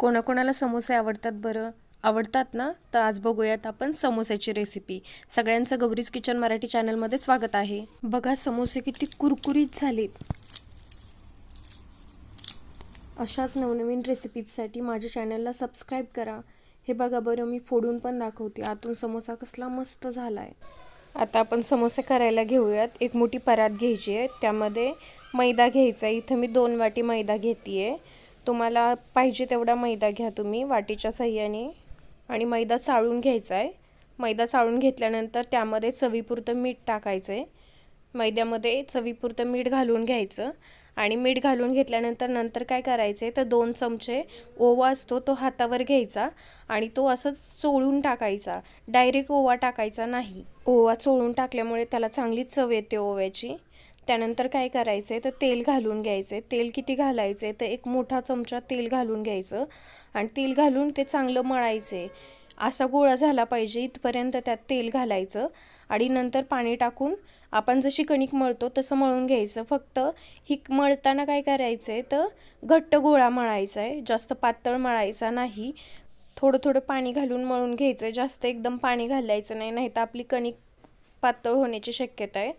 कोणाकोणाला समोसे आवडतात बरं? आवडतात ना? तर आज बघूयात आपण समोस्याची रेसिपी सगळ्यांचं गौरीज किचन मराठी चॅनलमध्ये स्वागत आहे. बघा समोसे किती कुरकुरीत झालेत. अशाच नवनवीन रेसिपीजसाठी माझ्या चॅनलला सबस्क्राईब करा. हे बघा बरं मी फोडून पण दाखवते. आतून समोसा कसला मस्त झाला आहे आता आपण समोसे करायला घेऊयात. एक मोठी परात घ्यायची आहे. त्यामध्ये मैदा घ्यायचा आहे. इथं मी दोन वाटी मैदा घेते आहे तुम्हाला पाहिजे तेवढा मैदा घ्या तुम्ही वाटीच्या सहाय्याने. आणि मैदा चाळून घ्यायचा आहे मैदा चाळून घेतल्यानंतर त्यामध्ये चवीपुरतं मीठ टाकायचं आहे मैद्यामध्ये चवीपुरतं मीठ घालून घ्यायचं. आणि मीठ घालून घेतल्यानंतर नंतर काय करायचं आहे तर दोन चमचे ओवा असतो तो हातावर घ्यायचा आणि तो असं चोळून टाकायचा. डायरेक्ट ओवा टाकायचा नाही. ओवा चोळून टाकल्यामुळे त्याला चांगली चव येते ओव्याची. त्यानंतर काय करायचं आहे तर तेल घालून घ्यायचं आहे तेल किती घालायचं आहे तर एक मोठा चमचा तेल घालून घ्यायचं आणि तेल घालून ते चांगलं मळायचं आहे असा गोळा झाला पाहिजे इथपर्यंत त्यात तेल घालायचं आणि नंतर पाणी टाकून आपण जशी कणिक मळतो तसं मळून घ्यायचं. फक्त ही मळताना काय करायचं आहे तर घट्ट गोळा मळायचा आहे जास्त पातळ मळायचा नाही. थोडं थोडं पाणी घालून मळून घ्यायचं आहे जास्त एकदम पाणी घालायचं नाही. नाही तर आपली कणिक पातळ होण्याची शक्यता आहे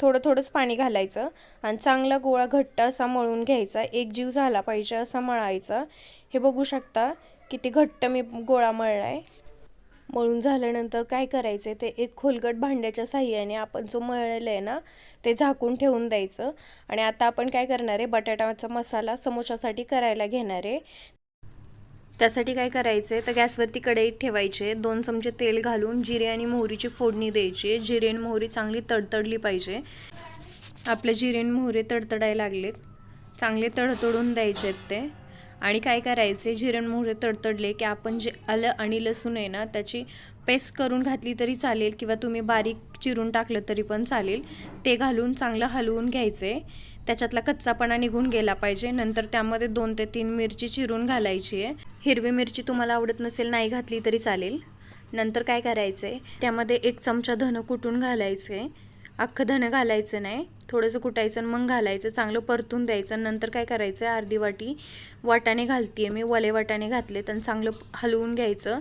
थोडं थोडंच पाणी घालायचं आणि चांगला गोळा घट्ट असा मळून घ्यायचा. एक जीव झाला पाहिजे असा मळायचा. हे बघू शकता किती घट्ट मी गोळा मळला आहे मळून झाल्यानंतर काय करायचं ते एक खोलगट भांड्याच्या साह्याने आपण जो मळलेलं आहे ना ते झाकून ठेवून द्यायचं. आणि आता आपण काय करणार आहे बटाट्याचा मसाला समोशासाठी करायला घेणार आहे. त्यासाठी काय करायचं आहे तर गॅसवरती कढईत ठेवायचे. दोन चमचे तेल घालून जिरे आणि मोहरीची फोडणी द्यायची. जिरे आणि मोहरी चांगली तडतडली पाहिजे. आपले जिरे आणि मोहरी तडतडायला लागलेत. चांगले तडतडून द्यायचे आहेत ते. आणि काय करायचे जिरे आणि मोहरे तडतडले की आपण जे आलं आणि लसूण आहे ना त्याची पेस्ट करून घातली तरी चालेल किंवा तुम्ही बारीक चिरून टाकलं तरी पण चालेल. ते घालून चांगलं हलवून घ्यायचे त्याच्यातला कच्चापणा निघून गेला पाहिजे. नंतर त्यामध्ये दोन ते तीन मिरची चिरून घालायची आहे. हिरवी मिरची तुम्हाला आवडत नसेल नाही घातली तरी चालेल. नंतर काय करायचं आहे त्यामध्ये एक चमचा धनं कुटून घालायचं आहे अख्खं धनं घालायचं नाही. थोडंसं कुटायचं आणि मग घालायचं. चांगलं परतून द्यायचं नंतर काय करायचं आहे अर्धी वाटी वाटाणे घालते आहे मी वले वाटाणे घातले तर चांगलं हलवून घ्यायचं.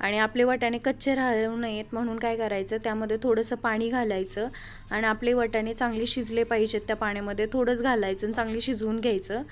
आणि आपले वाटाणे कच्चे राहू नयेत म्हणून काय करायचं त्यामध्ये थोडंसं पाणी घालायचं आणि आपले वाटाणे चांगले शिजले पाहिजेत त्या पाण्यामध्ये थोडंच घालायचं आणि चांगले शिजवून घ्यायचं.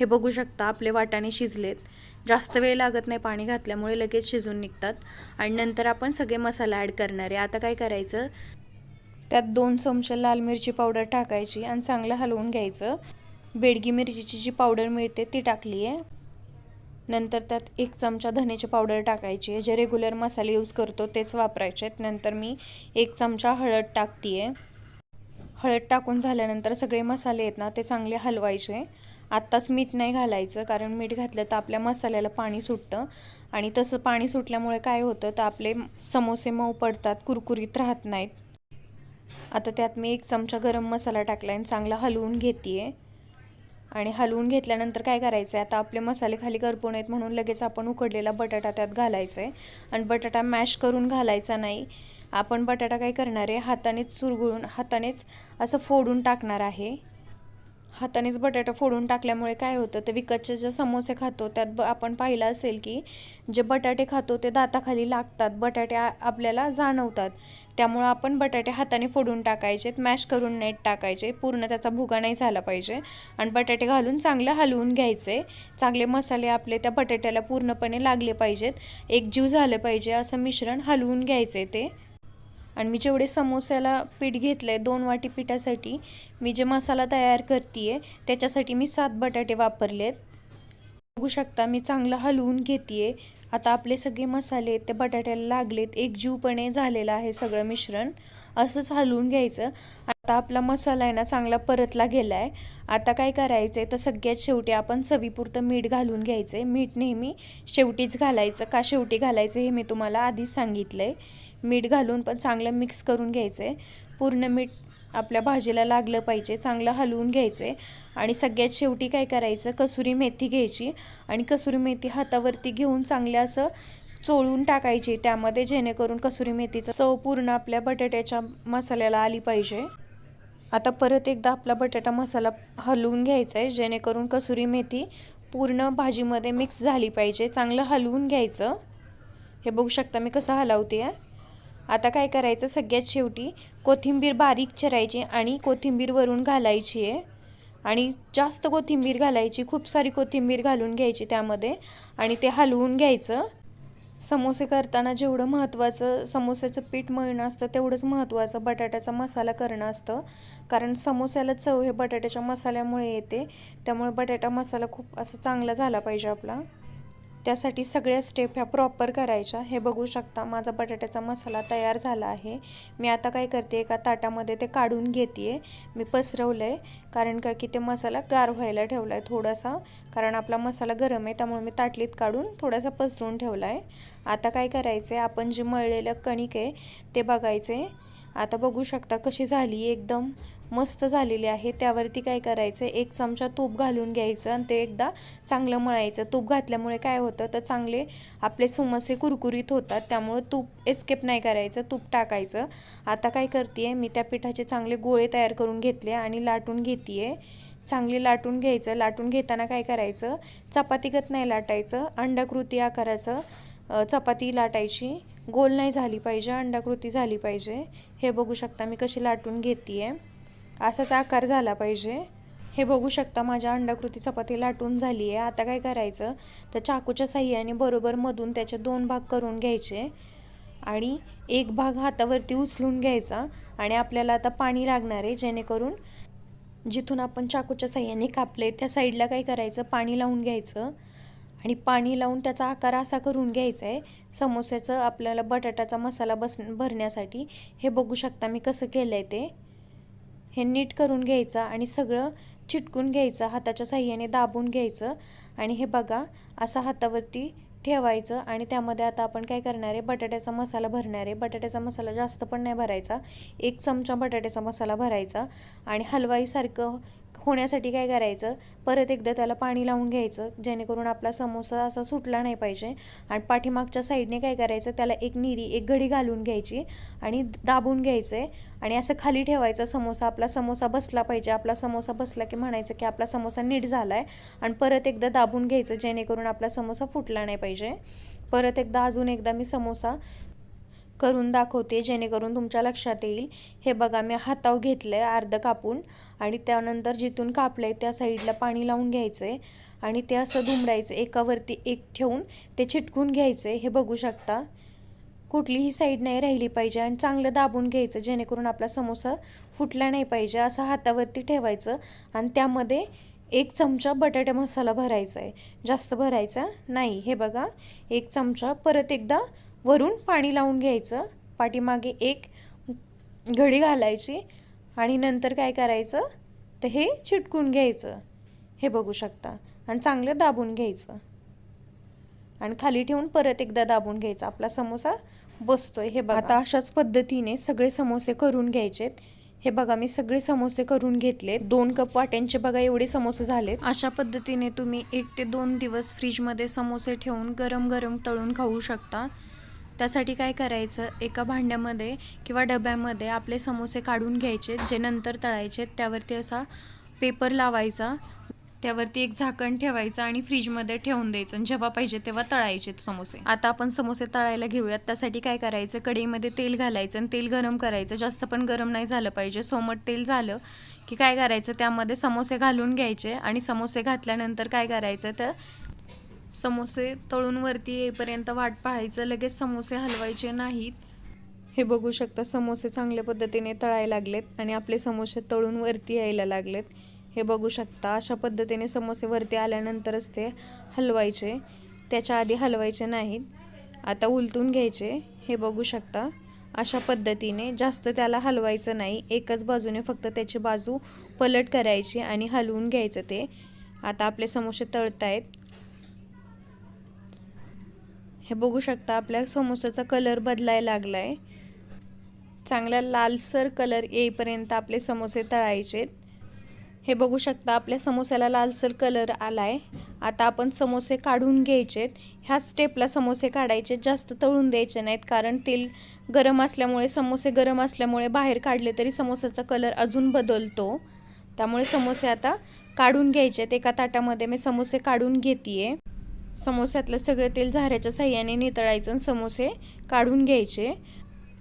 हे बघू शकता आपले वाटाणे शिजलेत. जास्त वेळ लागत नाही पाणी घातल्यामुळे लगेच शिजून निघतात. आणि नंतर आपण सगळे मसाला ॲड करणार आहे. आता काय करायचं त्यात दोन चमचे लाल मिरची पावडर टाकायची आणि चांगलं हलवून घ्यायचं. बेडगी मिरचीची जी पावडर मिळते ती टाकली आहे नंतर त्यात एक चमचा धनेची पावडर टाकायची आहे. जे रेग्युलर मसाले यूज करतो तेच वापरायचे आहेत. नंतर मी एक चमचा हळद टाकते आहे हळद टाकून झाल्यानंतर सगळे मसाले आहेत ना ते चांगले हलवायचे. आत्ताच मीठ नाही घालायचं कारण मीठ घातलं तर आपल्या मसाल्याला पाणी सुटतं. आणि तसं पाणी सुटल्यामुळे काय होतं तर आपले समोसे मऊ पडतात कुरकुरीत राहत नाहीत. आता त्यात मी एक चमचा गरम मसाला टाकला आणि चांगला हलवून घेते आहे आणि हलवून घेतल्यानंतर काय करायचं आहे आता आपले मसाले खाली करपू नयेत म्हणून लगेच आपण उकडलेला बटाटा त्यात घालायचा आहे आणि बटाटा मॅश करून घालायचा नाही. आपण बटाटा काय करणार आहे? हातानेच चुरगुळून हातानेच असं फोडून टाकणार आहे. हातानेच बटाटा फोडून टाकल्यामुळे काय होतं ते विकतचे जे समोसे खातो त्यात ब आपण पाहिलं असेल की जे बटाटे खातो ते दाताखाली लागतात बटाटे आपल्याला जाणवतात. त्यामुळं आपण बटाटे हाताने फोडून टाकायचे मॅश करून नेट टाकायचे पूर्ण त्याचा भुगा नाही झाला पाहिजे. आणि बटाटे घालून चांगलं हलवून घ्यायचे. चांगले मसाले आपले त्या बटाट्याला पूर्णपणे लागले पाहिजेत. एक जीव झालं पाहिजे असं मिश्रण हलवून घ्यायचे ते. आणि मी जेवढे समोस्याला पीठ घेतलं आहे दोन वाटी पिठासाठी मी जे मसाला तयार करते आहे त्याच्यासाठी मी सात बटाटे वापरलेत. बघू शकता मी चांगलं हलवून घेते आहे आता आपले सगळे मसाले ते बटाट्याला लागलेत. एकजीवपणे झालेलं आहे सगळं मिश्रण. असंच हलवून घ्यायचं. आता आपला मसाला आहे ना चांगला परतला गेला आहे आता काय करायचं आहे तर सगळ्यात शेवटी आपण चवीपुरतं मीठ घालून घ्यायचं आहे मीठ नेहमी शेवटीच घालायचं. का शेवटी घालायचं हे मी तुम्हाला आधीच सांगितलं आहे मीठ घालून पण चांगलं मिक्स करून घ्यायचं आहे पूर्ण मीठ आपल्या भाजीला लागलं पाहिजे चांगलं हलवून घ्यायचं आहे आणि सगळ्यात शेवटी काय करायचं कसुरी मेथी घ्यायची आणि कसुरी मेथी हातावरती घेऊन चांगल्या असं चोळून टाकायची. त्यामध्ये जेणेकरून कसुरी मेथीचं चव पूर्ण आपल्या बटाट्याच्या मसाल्याला आली पाहिजे. आता परत एकदा आपला बटाटा मसाला हलवून घ्यायचा आहे जेणेकरून कसुरी मेथी पूर्ण भाजीमध्ये मिक्स झाली पाहिजे. चांगलं हलवून घ्यायचं. हे बघू शकता मी कसं हलवते आहे आता काय करायचं? सगळ्यात शेवटी कोथिंबीर बारीक चिरायची आणि कोथिंबीर वरून घालायची आहे. आणि जास्त कोथिंबीर घालायची खूप सारी कोथिंबीर घालून घ्यायची त्यामध्ये आणि ते हलवून घ्यायचं. समोसे करताना जेवढं महत्त्वाचं समोस्याचं पीठ मळणं असतं तेवढंच महत्त्वाचं बटाट्याचा मसाला करणं असतं. कारण समोस्याला चव हे बटाट्याच्या मसाल्यामुळे येते. त्यामुळे बटाटा मसाला खूप असा चांगला झाला पाहिजे आपला. त्यासाठी सगळ्या स्टेप ह्या प्रॉपर करायच्या. हे बघू शकता माझा बटाट्याचा मसाला तयार झाला आहे. मी आता काय करते एका ताटामध्ये ते काढून घेते मी पसरवलं आहे कारण का की ते मसाला गार व्हायला ठेवला आहे थोडासा. कारण आपला मसाला गरम आहे त्यामुळे मी ताटलीत काढून थोडासा पसरून ठेवला आहे आता काय करायचं आहे आपण जे मळलेलं कणिक आहे ते बघायचं आहे आता बघू शकता कशी झाली एकदम. मस्त झालेली आहे. त्यावरती काय करायचं एक चमचा तूप घालून घ्यायचं आणि ते एकदा चांगलं मळायचं. तूप घातल्यामुळे काय होतं? तर चांगले आपले समोसे कुरकुरीत होतात. त्यामुळं तूप एस्केप नाही करायचं. तूप टाकायचं. आता काय करते मी त्या पिठाचे चांगले गोळे तयार करून घेतले आणि लाटून घेते चांगली लाटून घ्यायचं. लाटून घेताना काय करायचं? चपातीगत नाही लाटायचं. अंडाकृती आकाराचं चपाती लाटायची. गोल नाही झाली पाहिजे. अंडाकृती झाली पाहिजे. हे बघू शकता मी कशी लाटून घेते आहे असाच आकार झाला पाहिजे. हे बघू शकता माझ्या अंडाकृती चपाती लाटून झाली आहे आता काय करायचं? तर चाकूच्या साह्याने बरोबर मधून त्याचे दोन भाग करून घ्यायचे आणि एक भाग हातावरती उचलून घ्यायचा आणि आपल्याला आता पाणी लागणार आहे. जेणेकरून जिथून आपण चाकूच्या साह्याने कापले त्या साईडला काय करायचं? पाणी लावून घ्यायचं आणि पाणी लावून त्याचा आकार असा करून घ्यायचा आहे समोस्याचं आपल्याला बटाट्याचा मसाला बस भरण्यासाठी. हे बघू शकता मी कसं केलं आहे ते. हे नीट करून घ्यायचं आणि सगळं चिटकून घ्यायचं हाताच्या साह्याने दाबून घ्यायचं आणि हे बघा असं हातावरती ठेवायचं आणि त्यामध्ये आता आपण काय करणार आहे बटाट्याचा मसाला भरणार आहे. बटाट्याचा मसाला जास्त पण नाही भरायचा. एक चमचा बटाट्याचा मसाला भरायचा आणि हलवाईसारखं होण्यासाठी काय करायचं? परत एकदा त्याला पाणी लावून घ्यायचं जेणेकरून आपला समोसा असा सुटला नाही पाहिजे. आणि पाठीमागच्या साईडने काय करायचं? त्याला एक निरी एक घडी घालून घ्यायची आणि दाबून घ्यायचं. आहे आणि असं खाली ठेवायचा समोसा आपला समोसा बसला पाहिजे. आपला समोसा बसला की म्हणायचं की आपला समोसा नीट झाला आहे आणि परत एकदा दाबून घ्यायचं जेणेकरून आपला समोसा फुटला नाही पाहिजे. परत एकदा अजून एकदा मी समोसा करून दाखवते जेणेकरून तुमच्या लक्षात येईल. हे बघा मी हाताव घेतलं आहे अर्धं कापून आणि त्यानंतर जिथून कापलं आहे त्या साईडला पाणी लावून घ्यायचं आहे आणि ते असं दुमडायचं एकावरती एक ठेवून ते चिटकून घ्यायचं आहे हे बघू शकता. कुठलीही साईड नाही राहिली पाहिजे आणि चांगलं दाबून घ्यायचं जेणेकरून आपला समोसा फुटला नाही पाहिजे. असं हातावरती ठेवायचं आणि त्यामध्ये एक चमचा बटाटा मसाला भरायचा आहे जास्त भरायचा नाही. हे बघा एक चमचा. परत एकदा वरून पाणी लावून घ्यायचं. पाठीमागे एक घडी घालायची आणि नंतर काय करायचं? तर हे चिटकून घ्यायचं. हे बघू शकता. आणि चांगलं दाबून घ्यायचं. आणि खाली ठेवून परत एकदा दाबून घ्यायचा. आपला समोसा बसतोय. हे बघा. आता अशाच पद्धतीने सगळे समोसे करून घ्यायचेत. हे बघा मी सगळे समोसे करून घेतले दोन कप वाट्यांचे बघा एवढे समोसे झालेत. अशा पद्धतीने तुम्ही एक ते दोन दिवस फ्रीजमध्ये समोसे ठेवून गरम गरम तळून खाऊ शकता. त्यासाठी काय करायचं? एका भांड्यामध्ये किंवा डब्यामध्ये आपले समोसे काढून घ्यायचे जे नंतर तळायचे त्यावरती असा पेपर लावायचा त्यावरती एक झाकण ठेवायचं आणि फ्रीजमध्ये ठेवून द्यायचं जेव्हा पाहिजे तेव्हा तळायचे समोसे. आता आपण समोसे तळायला घेऊयात. त्यासाठी काय करायचं? कढईमध्ये तेल घालायचं आणि तेल गरम करायचं. जास्त पण गरम नाही झालं पाहिजे. सोमट तेल झालं की काय करायचं? त्यामध्ये समोसे घालून घ्यायचे आणि समोसे घातल्यानंतर काय करायचं? तर समोसे तळून वरती येईपर्यंत वाट पाहायचं लगेच समोसे हलवायचे नाहीत. हे बघू शकता समोसे चांगल्या पद्धतीने तळायला लागलेत आणि आपले समोसे तळून वरती यायला लागलेत. हे बघू शकता अशा पद्धतीने समोसे वरती आल्यानंतरच ते हलवायचे. त्याच्या आधी हलवायचे नाहीत. आता उलटून घ्यायचे. हे बघू शकता अशा पद्धतीने जास्त त्याला हलवायचं नाही. एकच बाजूने फक्त त्याची बाजू पलट करायची आणि हलवून घ्यायचं ते. आता आपले समोसे तळतायत. हे बघू शकता आपल्या समोसाचा कलर बदलायला लागला आहे चांगला लालसर कलर येईपर्यंत आपले समोसे तळायचेत हे बघू शकता आपल्या समोस्याला लालसर कलर आला आहे आता आपण समोसे काढून घ्यायचेत ह्या स्टेपला समोसे काढायचे. जास्त तळून द्यायचे नाहीत कारण तेल गरम असल्यामुळे समोसे गरम असल्यामुळे बाहेर काढले तरी समोसाचा कलर अजून बदलतो. त्यामुळे समोसे आता काढून घ्यायचे आहेत. एका ताटामध्ये मी समोसे काढून घेते समोस्यातलं सगळं तेल झाऱ्याच्या साह्याने नितळायचं आणि समोसे काढून घ्यायचे.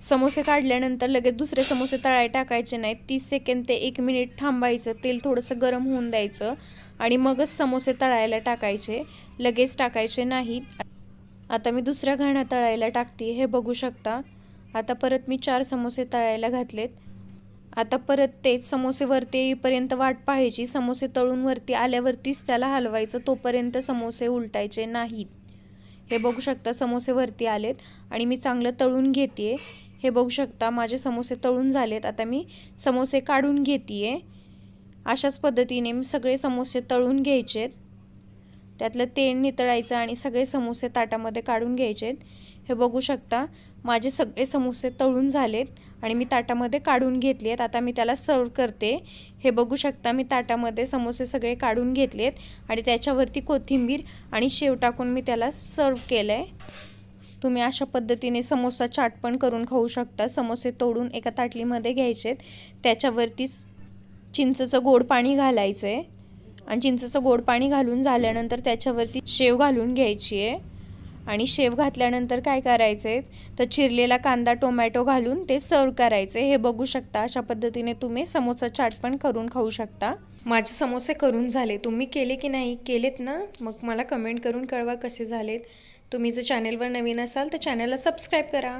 समोसे काढल्यानंतर लगेच दुसरे समोसे तळाय टाकायचे नाहीत. तीस सेकंद ते एक मिनिट थांबायचं. तेल थोडंसं गरम होऊन द्यायचं आणि मगच समोसे तळायला टाकायचे. लगेच टाकायचे नाहीत. आता मी दुसऱ्या घाणा तळायला टाकते. हे बघू शकता. आता परत मी चार समोसे तळायला घातलेत. आता परत तेच समोसेवरती येईपर्यंत वाट पाहायची. समोसे तळून वरती आल्यावरतीच त्याला हलवायचं तोपर्यंत समोसे उलटायचे नाहीत. हे बघू शकता समोसे वरती आलेत आणि मी चांगलं तळून घेते हे बघू शकता माझे समोसे तळून झालेत. आता मी समोसे काढून घेते अशाच पद्धतीने मी सगळे समोसे तळून घ्यायचेत. त्यातलं तेल नितळायचं आणि सगळे समोसे ताटामध्ये काढून घ्यायचेत. हे बघू शकता माझे सगळे समोसे तळून झालेत. आणि मी ताटामध्ये काढून घेतली आहेत. आता मी त्याला सर्व करते. हे बघू शकता मी ताटामध्ये समोसे सगळे काढून घेतले आहेत आणि त्याच्यावरती कोथिंबीर आणि शेव टाकून मी त्याला सर्व केलं आहे तुम्ही अशा पद्धतीने समोसा चाट पण करून खाऊ शकता. समोसे तोडून एका ताटलीमध्ये घ्यायचेत. त्याच्यावरती चिंचचं गोड पाणी घालायचं आहे आणि चिंचचं गोड पाणी घालून झाल्यानंतर त्याच्यावरती शेव घालून घ्यायची आहे आणि शेव घातल्यानंतर काय करायचे तर चिरलेला कांदा टोमॅटो घालून ते सर्व करायचे. हे बघू शकता अशा पद्धतीने तुम्ही समोसा चाट पण करून खाऊ शकता. माझे समोसे करून झाले. तुम्ही केले की नाही? केलेत ना? मग मला कमेंट करून कळवा कसे झालेत. तुम्ही जर चॅनेलवर नवीन असाल तर चॅनलला सबस्क्राईब करा.